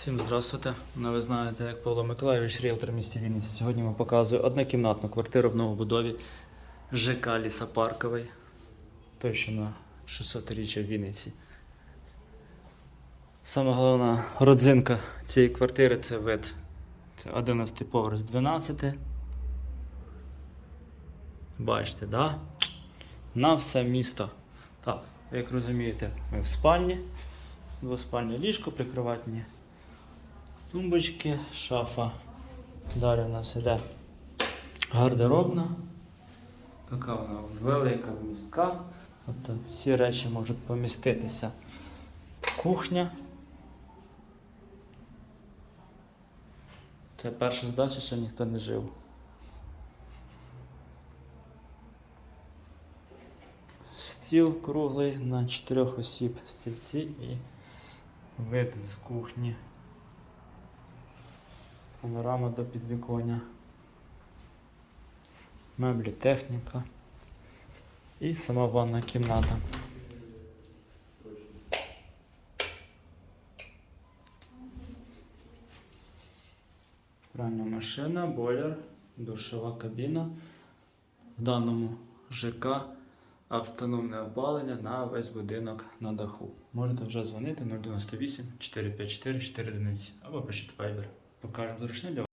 Всім здравствуйте. Ну, ви знаєте, як Павло Миколайович, ріелтор в місті Вінниці. Сьогодні ми показую однокімнатну квартиру в новобудові ЖК Лісопарковий. Той, що на 600-річчя в Вінниці. Саме головна родзинка цієї квартири це вид. Це 11 поверх з 12. Бачите, да? На все місто. Так, як розумієте, ми в спальні. Двоспальне ліжко, прикроватні тумбочки, шафа. Далі у нас іде гардеробна. Така вона велика вмістка. Тобто всі речі можуть поміститися. Кухня. Це перша здача, ще ніхто не жив. Стіл круглий на чотирьох осіб стільці і вид з кухні. Панорама до підвіконня. Меблі, техніка. І сама ванна кімната. Пральна машина, бойлер, душова кабіна. В даному ЖК автономне опалення на весь будинок на даху. Можете вже дзвонити 098 454 4 або пишіть Viber. Покажемо зручне для.